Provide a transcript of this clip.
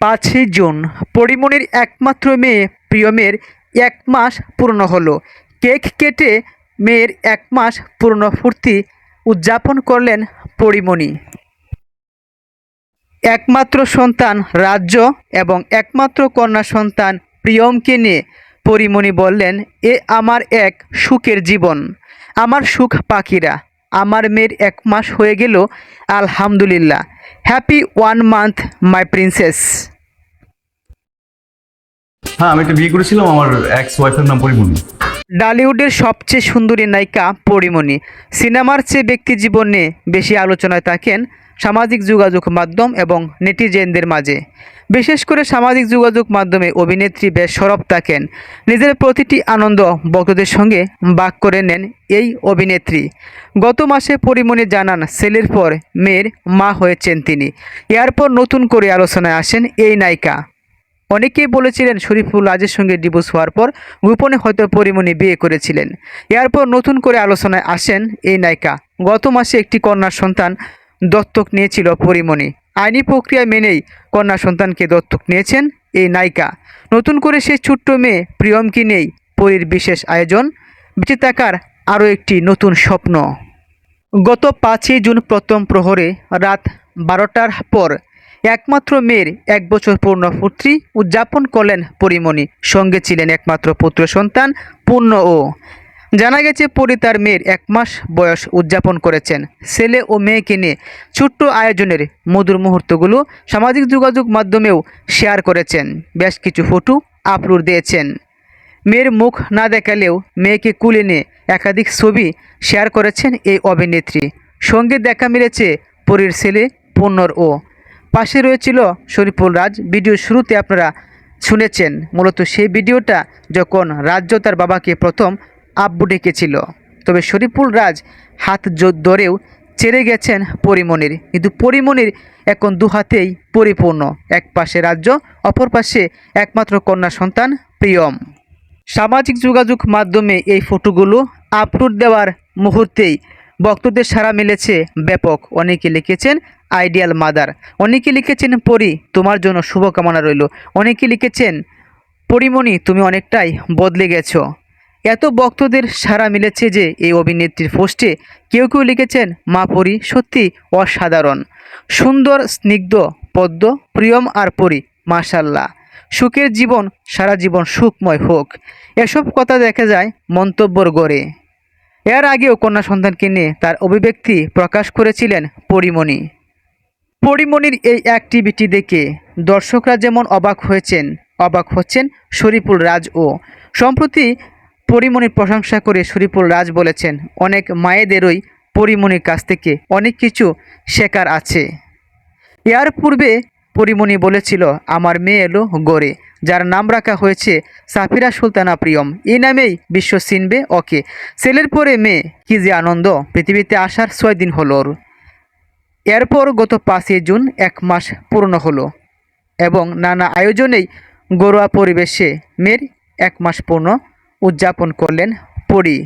পাঁচই জুন পরিমণির একমাত্র মেয়ে প্রিয়মের এক মাস পূর্ণ হলো। কেক কেটে মেয়ের এক মাস পূর্ণ ফুর্তি উদযাপন করলেন পরিমণি। একমাত্র সন্তান রাজ্য এবং একমাত্র কন্যা সন্তান প্রিয়মকে নিয়ে পরিমণি বললেন, এ আমার এক সুখের জীবন। আমার সুখ পাখিরা আমার মেয়ের এক মাস হয়ে গেল আলহামদুলিল্লাহ। Happy one month my princess হ্যাঁ আমি একটা বিয়ে করেছিলাম আমার এক্স ওয়াইফের নাম পরিমণি। ডালিউডের সবচেয়ে সুন্দরী নায়িকা পরিমণি। সিনেমার চেয়ে ব্যক্তি জীবনে বেশি আলোচনায় থাকেন সামাজিক যোগাযোগ মাধ্যম এবং নেটিজেনদের মাঝে। বিশেষ করে সামাজিক যোগাযোগ মাধ্যমে অভিনেত্রী বেশ সরব থাকেন। নিজের প্রতিটি আনন্দ ভক্তদের সঙ্গে বাক করে নেন এই অভিনেত্রী। গত মাসে পরিমণি জানান ছেলের পর মেয়ের মা হয়েছেন তিনি। এরপর নতুন করে আলোচনায় আসেন এই নায়িকা। অনেকেই বলেছিলেন, শরীফুল রাজের সঙ্গে ডিভোর্স হওয়ার পর গোপনে হয়তো পরিমণি বিয়ে করেছিলেন। এরপর নতুন করে আলোচনায় আসেন এই নায়িকা। গত মাসে একটি কন্যা সন্তান দত্তক নিয়েছিল পরিমণি। আইনি প্রক্রিয়া মেনেই কন্যা সন্তানকে দত্তক নিয়েছেন এই নায়িকা। নতুন করে সেই ছোট্ট মেয়ে প্রিয়মকে নেই পরীর বিশেষ আয়োজন। বেঁচে থাকার আরও একটি নতুন স্বপ্ন। গত পাঁচই জুন প্রথম প্রহরে রাত বারোটার পর একমাত্র মেয়ের এক বছর পূর্ণ পুত্রী উদযাপন করলেন পরিমণি। সঙ্গে ছিলেন একমাত্র পুত্র সন্তান পূর্ণ ও জানা গেছে, পরি তার মেয়ের এক মাস বয়স উদযাপন করেছেন। ছেলে ও মেয়েকে নিয়ে ছোট্ট আয়োজনের মধুর মুহূর্তগুলো সামাজিক যোগাযোগ মাধ্যমেও শেয়ার করেছেন। বেশ কিছু ফটো আপলোড দিয়েছেন। মেয়ের মুখ না দেখালেও মেয়েকে কুলে নিয়ে একাধিক ছবি শেয়ার করেছেন এই অভিনেত্রী। সঙ্গে দেখা মিলেছে পরীর ছেলে পূর্ণর ও। পাশে রয়েছিল শরীফুল রাজ। ভিডিও শুরুতে আপনারা শুনেছেন। মূলত সেই ভিডিওটা যখন রাজ্য তার বাবাকে প্রথম আব্বু ডেকেছিল। তবে শরীফুল রাজ হাত জো- ধরেও ছেড়ে গেছেন পরিমণির কিন্তু পরিমণির এখন দু হাতেই পরিপূর্ণ। এক পাশে রাজ্য, অপর পাশে একমাত্র কন্যা সন্তান প্রিয়ম। সামাজিক যোগাযোগ মাধ্যমে এই ফটোগুলো আপলোড দেওয়ার মুহূর্তেই ভক্তদের সারা মিলেছে ব্যাপক। অনেকে লিখেছেন, আইডিয়াল মাদার। অনেকে লিখেছেন, পরি, তোমার জন্য শুভকামনা রইল। অনেকে লিখেছেন, পরিমণি, তুমি অনেকটাই বদলে গেছো। এত ভক্তদের সাড়া মিলেছে যে এই অভিনেত্রীর পোস্টে কেউ কেউ লিখেছেন, মা পরি সত্যি অসাধারণ। সুন্দর, স্নিগ্ধ, পদ্ম, প্রিয়ম আর পরি, মাশাল্লাহ। সুখের জীবন, সারা জীবন সুখময় হোক। এসব কথা দেখা যায় মন্তব্যর গড়ে। এর আগেও কন্যা সন্তানকে নিয়ে তার অভিব্যক্তি প্রকাশ করেছিলেন পরিমণি। পরিমণির এই অ্যাক্টিভিটি দেখে দর্শকরা যেমন অবাক হয়েছেন, অবাক হচ্ছেন শরীফুল রাজ ও। সম্প্রতি পরিমণির প্রশংসা করে শরীফুল রাজ বলেছেন, অনেক মায়েদেরই পরিমণির কাছ থেকে অনেক কিছু শেখার আছে। এর পূর্বে পরিমণি বলেছিল, আমার মেয়ে এলো গড়ে, যার নাম রাখা হয়েছে সাফিরা সুলতানা প্রিয়ম। এই নামেই বিশ্ব চিনবে ওকে। ছেলের পরে মেয়ে, কি যে আনন্দ, পৃথিবীতে আসার ছয় দিন হলো ওর। এরপর গত পাঁচই জুন এক মাস পূর্ণ হলো এবং নানা আয়োজনেই ঘরোয়া পরিবেশে মেয়ের এক মাস পূর্ণ উদযাপন করলেন পরি।